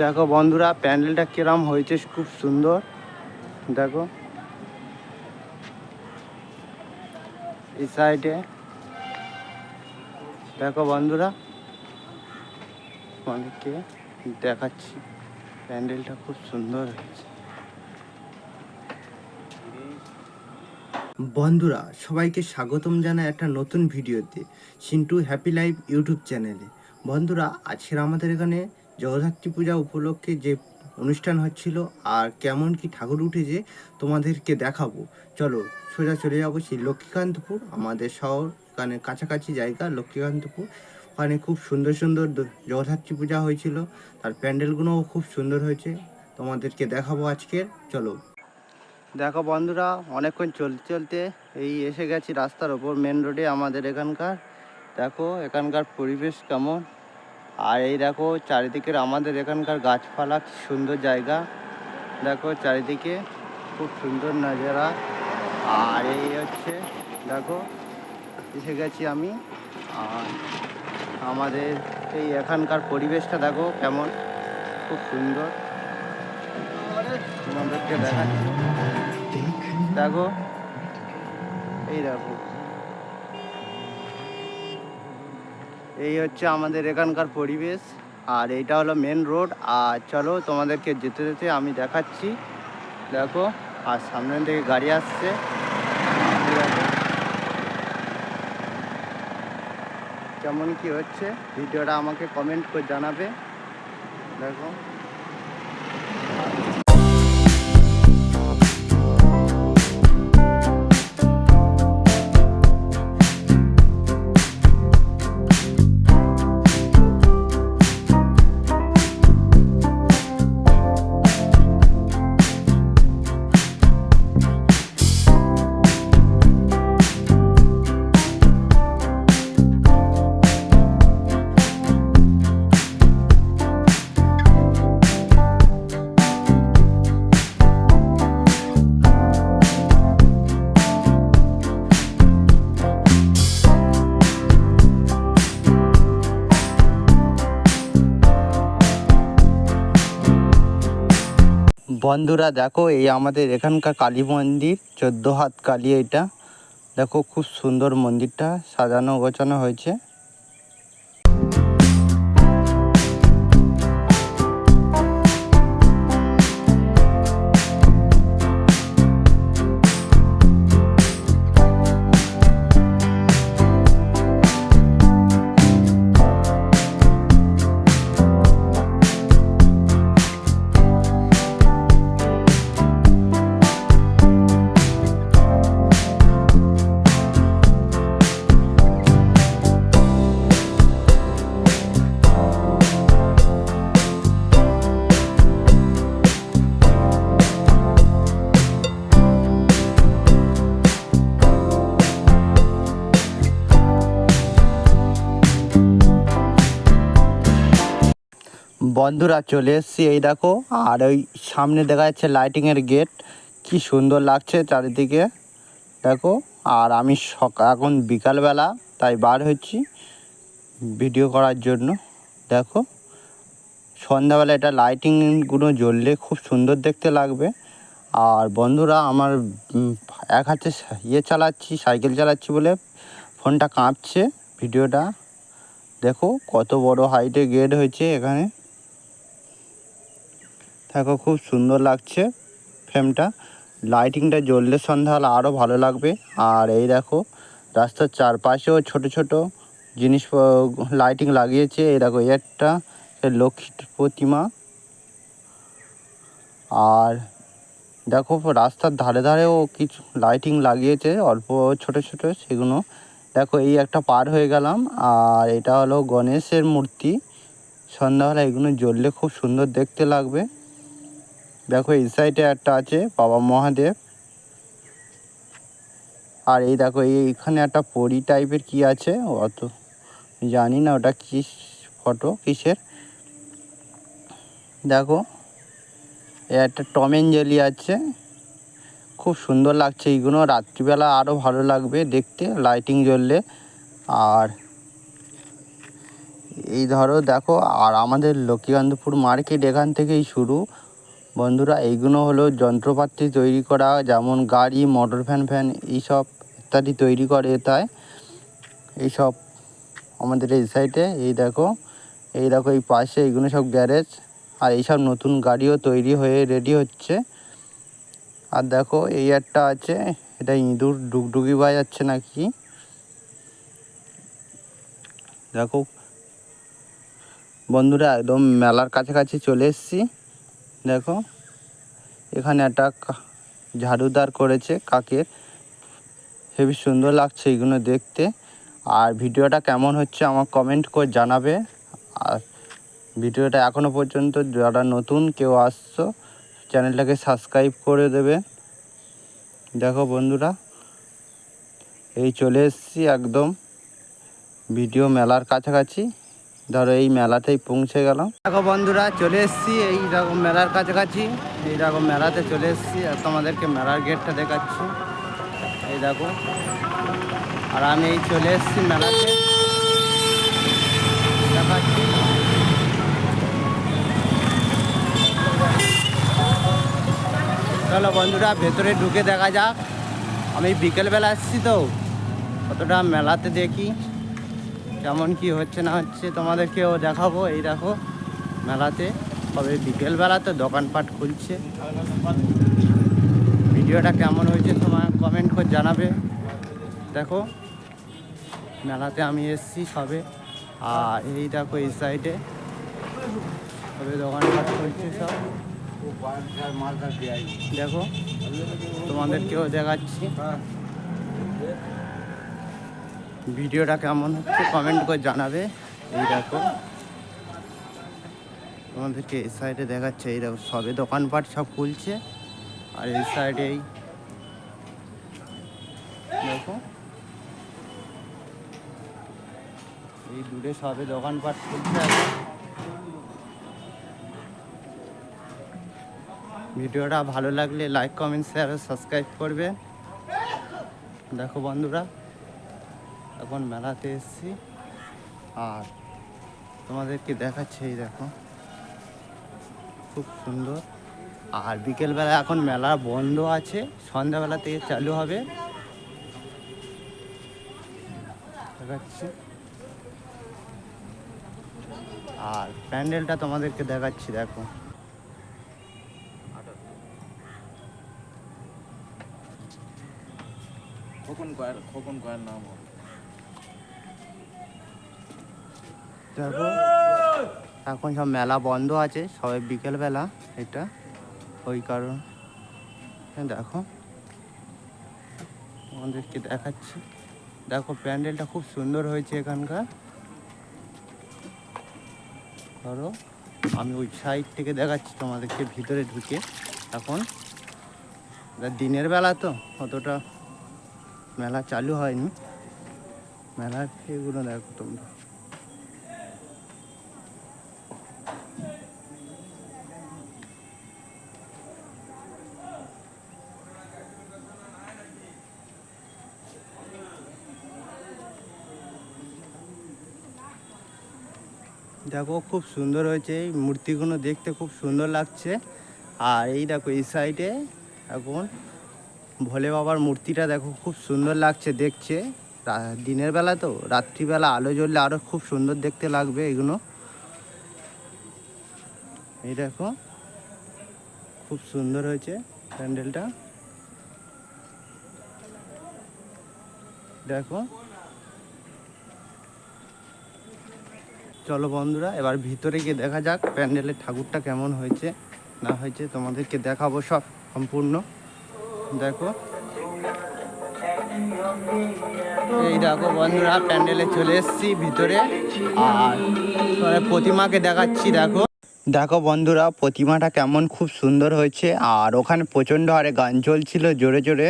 দেখো বন্ধুরা, প্যান্ডেলটা কিরম হয়েছে, খুব সুন্দর। দেখো। এই সাইডে। দেখো বন্ধুরা অনেককে দেখাচ্ছি, প্যান্ডেলটা খুব সুন্দর হয়েছে। বন্ধুরা, সবাইকে স্বাগতম জানাই একটা নতুন ভিডিওতে, সিন্টু হ্যাপি লাইফ ইউটিউব চ্যানেলে। বন্ধুরা, আজকের আমাদের এখানে জগদ্ধাত্রী পূজা উপলক্ষে যে অনুষ্ঠান হচ্ছিল আর কেমন কি ঠাকুর উঠেছে তোমাদেরকে দেখাবো। চলো সোজা চলে যাব সেই লক্ষ্মীকান্তপুর, আমাদের শহর এখানে কাছাকাছি জায়গা লক্ষ্মীকান্তপুর। ওখানে খুব সুন্দর সুন্দর জগদ্ধাত্রী পূজা হয়েছিল, তার প্যান্ডেলগুলোও খুব সুন্দর হয়েছে। তোমাদেরকে দেখাবো আজকের, চলো। দেখো বন্ধুরা, অনেকক্ষণ চলতে চলতে এই এসে গেছি রাস্তার ওপর মেন রোডে আমাদের এখানকার। দেখো এখানকার পরিবেশ কেমন। আর এই দেখো চারিদিকের আমাদের এখানকার গাছপালা সুন্দর জায়গা। দেখো চারিদিকে খুব সুন্দর নজারা। আর এই হচ্ছে দেখো এসে গেছি আমি। আর আমাদের এই এখানকার পরিবেশটা দেখো কেমন খুব সুন্দর। তোমাদেরকে দেখাচ্ছি। দেখো এই দেখো। এই হচ্ছে আমাদের এখানকার পরিবেশ, আর এইটা হলো মেন রোড আর চলো তোমাদেরকে যেতে যেতে আমি দেখাচ্ছি। দেখো, আর সামনে থেকে গাড়ি আসছে। কেমন কি হচ্ছে, ভিডিওটা আমাকে কমেন্ট করে জানাবে। দেখো। বন্ধুরা, দেখো এই আমাদের এখানকার কালী মন্দির, চোদ্দ হাত কালী এটা। দেখো খুব সুন্দর মন্দিরটা, সাজানো গোছানো হয়েছে। বন্ধুরা চলে এসছি, এই দেখো, আর ওই সামনে দেখা যাচ্ছে লাইটিংয়ের গেট কি সুন্দর লাগছে চারিদিকে, দেখো। আর আমি সকাল এখন বিকালবেলা, তাই বার হচ্ছি ভিডিও করার জন্য, দেখো। সন্ধ্যাবেলা এটা লাইটিংগুলো জ্বললে খুব সুন্দর দেখতে লাগবে। আর বন্ধুরা, আমার এক হাতে ইয়ে চালাচ্ছি, সাইকেল চালাচ্ছি বলে ফোনটা কাঁপছে ভিডিওটা। দেখো, কত বড় হাইটে গেট হয়েছে এখানে। দেখো খুব সুন্দর লাগছে ফ্রেমটা। লাইটিংটা জ্বললে সন্ধ্যাবেলা আরও ভালো লাগবে। আর এই দেখো, রাস্তার চারপাশেও ছোট ছোট জিনিস লাইটিং লাগিয়েছে। এই দেখো একটা লক্ষ্মী প্রতিমা। আর দেখো, রাস্তার ধারে ধারেও কিছু লাইটিং লাগিয়েছে। অল্প ছোট ছোট সেগুলো দেখো, এই একটা পার হয়ে গেলাম। আর এটা হলো গণেশের মূর্তি। সন্ধ্যাবেলা এগুলো জ্বললে খুব সুন্দর দেখতে লাগবে। দেখো, এই সাইডে একটা আছে, বাবা মহাদেব। আর এই দেখো, এই এখানে একটা পরি টাইপের কি আছে? অত জানি না, ওটা কি ফটো কিসের? দেখো, এ একটা টম অ্যান্ড জেলি আছে। খুব সুন্দর লাগছে এইগুলো। রাত্রিবেলা আরও ভালো লাগবে দেখতে লাইটিং জ্বললে। আর এই ধরো, দেখো, আর আমাদের লক্ষ্মীকান্তপুর মার্কেট এখান থেকেই শুরু। বন্ধুরা, এইগুলো হলো যন্ত্রপাতি তৈরি করা, যেমন গাড়ি, মোটর ফ্যান ফ্যান, এইসব ইত্যাদি তৈরি করে তাই। এইসব আমাদের এই সাইডে এই দেখো এই দেখো এই পাশে এইগুলো সব গ্যারেজ, আর এইসব নতুন গাড়িও তৈরি হয়ে রেডি হচ্ছে। আর দেখো, এই একটা আছে, এটা ইঁদুর ডুগডুগি বাজাচ্ছে নাকি? দেখো, বন্ধুরা, একদম মেলার কাছাকাছি চলে এসেছি। দেখো, এখানে একটা ঝাড়ুদার করেছে কাকের হেবি সুন্দর লাগছে এইগুলো দেখতে। আর ভিডিওটা কেমন হচ্ছে আমার কমেন্ট করে জানাবে। আর ভিডিওটা এখনও পর্যন্ত যারা নতুন, কেউ আসছো, চ্যানেলটাকে সাবস্ক্রাইব করে দেবে। দেখো বন্ধুরা, এই চলে এসেছি একদম ভিডিও মেলার কাছাকাছি। ধরো এই মেলাতেই পৌঁছে গেলাম। দেখো বন্ধুরা, চলে এসেছি এই রকম মেলার কাছাকাছি। এই রকম মেলাতে চলে এসেছি আর তোমাদেরকে মেলার গেটটা দেখাচ্ছি। এই দেখো। আর আমি এই চলে এসেছি মেলাতে। দেখাচ্ছি। চলো বন্ধুরা, ভেতরে ঢুকে দেখা যাক। আমি বিকেলবেলা এসেছি তো, কতটা মেলাতে দেখি। কেমন কি হচ্ছে না হচ্ছে তোমাদেরকেও দেখাবো। এই দেখো, মেলাতে, তবে বিকেলবেলা তো দোকানপাট খুলছে। ভিডিওটা কেমন হয়েছে তোমার কমেন্ট করে জানাবে। দেখো, মেলাতে আমি এসেছি সবে। আর এই দেখো, এই সাইডে তবে দোকানপাট খুলছে সব। দেখো, তোমাদেরকেও দেখাচ্ছি। ভিডিওটা কেমন হচ্ছে কমেন্ট করে জানাবে। এই দেখো। তোমাদেরকে এই সাইডে দেখাচ্ছে, এই দেখো, সবে দোকানপাট সব খুলছে। আর এই সাইডে এই দেখো। এই দূরে সবে দোকানপাট খুলছে ভিডিওটা ভালো লাগলে লাইক কমেন্ট শেয়ার সাবস্ক্রাইব করবে। দেখো বন্ধুরা। এখন মেলাতে এসেছি। আর তোমাদেরকে দেখাচ্ছে, এই দেখো। খুব সুন্দর। আর বিকেলবেলা এখন মেলা বন্ধ আছে। সন্ধ্যাবেলা থেকে চালু হবে। দেখাচ্ছি। আর প্যান্ডেলটা তোমাদেরকে দেখাচ্ছি, দেখো। খোকন কয়ের খোকন কয়ের নাম ওর। দেখো। এখন সব মেলা বন্ধ আছে সবাই বিকেলবেলা এটা। ওই কারণ। দেখো। আমাদেরকে দেখাচ্ছি। দেখো, প্যান্ডেলটা খুব সুন্দর হয়েছে এখানকার। ধরো, আমি ওই সাইড থেকে দেখাচ্ছি তোমাদেরকে, ভিতরে ঢুকে। এখন দিনের বেলা তো, অতটা মেলা চালু হয়নি। মেলার এগুলো দেখো তোমরা। দেখো, খুব সুন্দর হয়েছে। এই মূর্তিগুলো দেখতে খুব সুন্দর লাগছে। আর এই দেখো, এই সাইডে এখন ভোলে বাবার মূর্তিটা দেখো, খুব সুন্দর লাগছে দেখছে। দিনের বেলা তো, রাত্রিবেলা আলো জ্বললে আরও খুব সুন্দর দেখতে লাগবে এগুলো। এই দেখো, খুব সুন্দর হয়েছে প্যান্ডেলটা। দেখো চলো বন্ধুরা, এবার ভিতরে গিয়ে দেখা যাক প্যান্ডেলের ঠাকুরটা কেমন হয়েছে, না হয়েছে, তোমাদেরকে দেখাবো সব সম্পূর্ণ। দেখো। এই দেখো বন্ধুরা, প্যান্ডেলে চলে এসেছি ভিতরে, আর প্রতিমাকে দেখাচ্ছি, দেখো। দেখো বন্ধুরা, প্রতিমাটা কেমন খুব সুন্দর হয়েছে, আর ওখানে প্রচণ্ড হারে গান চলছিল জোরে জোরে,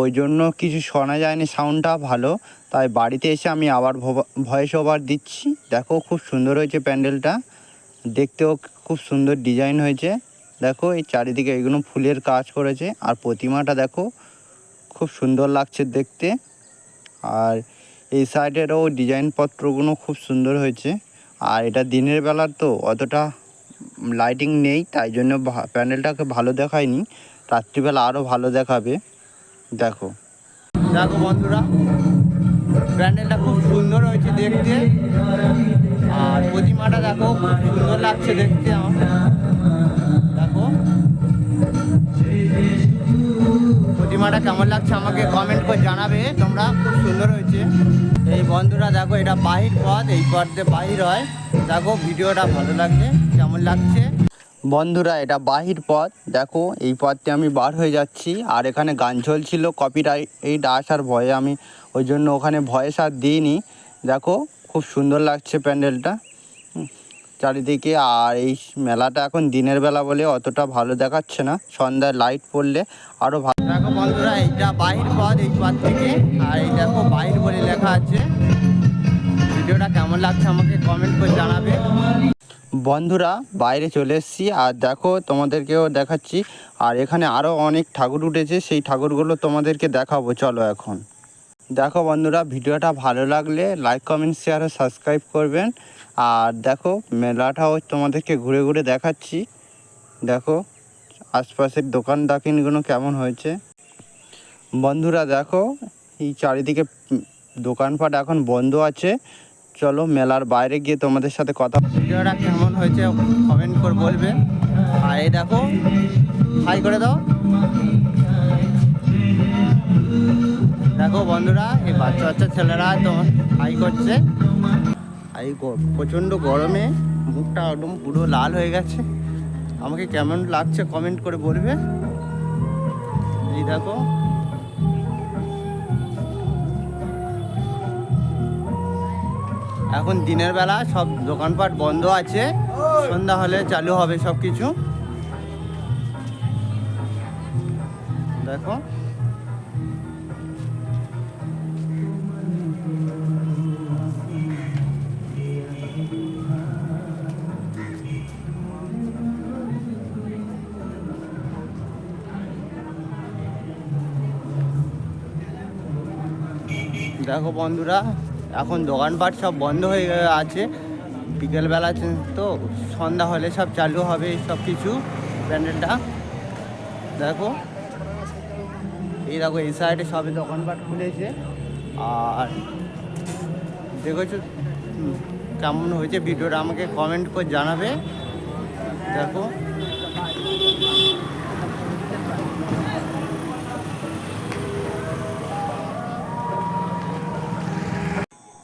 ওই জন্য কিছু শোনা যায়নি সাউন্ডটা ভালো। তাই বাড়িতে এসে আমি আবার ভয়েস ওভার দিচ্ছি। দেখো খুব সুন্দর হয়েছে প্যান্ডেলটা। দেখতেও খুব সুন্দর ডিজাইন হয়েছে। দেখো এই চারিদিকে এগুলো ফুলের কাজ করেছে। আর প্রতিমাটা দেখো খুব সুন্দর লাগছে দেখতে। আর এই সাইডেরও ডিজাইনপত্রগুলো খুব সুন্দর হয়েছে। আর এটা দিনের বেলার তো অতটা লাইটিং নেই, তাই জন্য প্যান্ডেলটাকে ভালো দেখায়নি। রাত্রিবেলা আরও ভালো দেখাবে। দেখো। দেখো বন্ধুরা প্যান্ডেলটা খুব সুন্দর হয়েছে দেখতে। আর প্রতিমাটা দেখো, খুব সুন্দর লাগছে দেখতে আমার। দেখো। প্রতিমাটা কেমন লাগছে আমাকে কমেন্ট করে জানাবে, তোমরা খুব সুন্দর হয়েছে। এই বন্ধুরা, দেখো, এটা বাহির পথ, এই পথ বাহির হয়। দেখো, ভিডিওটা ভালো লাগছে কেমন লাগছে? বন্ধুরা, এটা বাহির পথ। দেখো, এই পথে আমি বার হয়ে যাচ্ছি। আর এখানে গান চলছিল কপিরাইট আসার ভয়ে আমি ওই জন্য ওখানে ভয়েস আর দিইনি। দেখো, খুব সুন্দর লাগছে প্যান্ডেলটা। চারিদিকে। আর এই মেলাটা এখন দিনের বেলা বলে অতটা ভালো দেখাচ্ছে না। সন্ধ্যায় লাইট পড়লে আরও ভালো দেখো বন্ধুরা, এইটা বাহির পথ, এই পথ থেকে। আর এই দেখো, বাহির বলে লেখা আছে। ভিডিওটা কেমন লাগছে আমাকে কমেন্ট করে জানাবে। বন্ধুরা, বাইরে চলে এসেছি। আর দেখো, তোমাদেরকেও দেখাচ্ছি। আর এখানে আরও অনেক ঠাকুর উঠেছে। সেই ঠাকুরগুলো তোমাদেরকে দেখাবো। চলো এখন। দেখো বন্ধুরা, ভিডিওটা ভালো লাগলে লাইক কমেন্ট শেয়ার সাবস্ক্রাইব করবেন। আর দেখো, মেলাটাও তোমাদেরকে ঘুরে ঘুরে দেখাচ্ছি। দেখো, আশপাশের দোকান দাকিনগুলো কেমন হয়েছে। বন্ধুরা, দেখো, এই চারিদিকে দোকানপাট এখন বন্ধ আছে। চলো মেলার বাইরে গিয়ে তোমাদের সাথে কথা ভিডিওটা কেমন হয়েছে কমেন্ট করে বলবে। আর এই দেখো হাই করে দাও। দেখো বন্ধুরা, এই বাচ্চা বাচ্চা ছেলেরা তোমার হাই করছে। এই গ- প্রচণ্ড গরমে মুখটা একদম পুরো লাল হয়ে গেছে। আমাকে কেমন লাগছে কমেন্ট করে বলবে। এই দেখো এখন দিনের বেলা সব দোকানপাট বন্ধ আছে। সন্ধ্যা হলে চালু হবে সব কিছু দেখো। দেখো বন্ধুরা এখন দোকানপাট সব বন্ধ হয়ে আছে। বিকেলবেলা তো সন্ধ্যা হলে সব চালু হবে সব কিছু প্যান্ডেলটা। দেখো। এই দেখো, এই সাইডে সবে দোকানপাট খুলেছে। আর দেখেছ? কেমন হয়েছে? ভিডিওটা আমাকে কমেন্ট করে জানাবে। দেখো।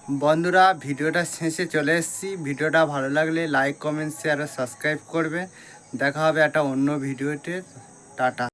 বন্ধুরা, ভিডিওটা শেষে চলে এসেছি। ভিডিওটা ভালো লাগলে লাইক কমেন্ট শেয়ার ও সাবস্ক্রাইব করবে। দেখা হবে একটা অন্য ভিডিওতে। টাটা।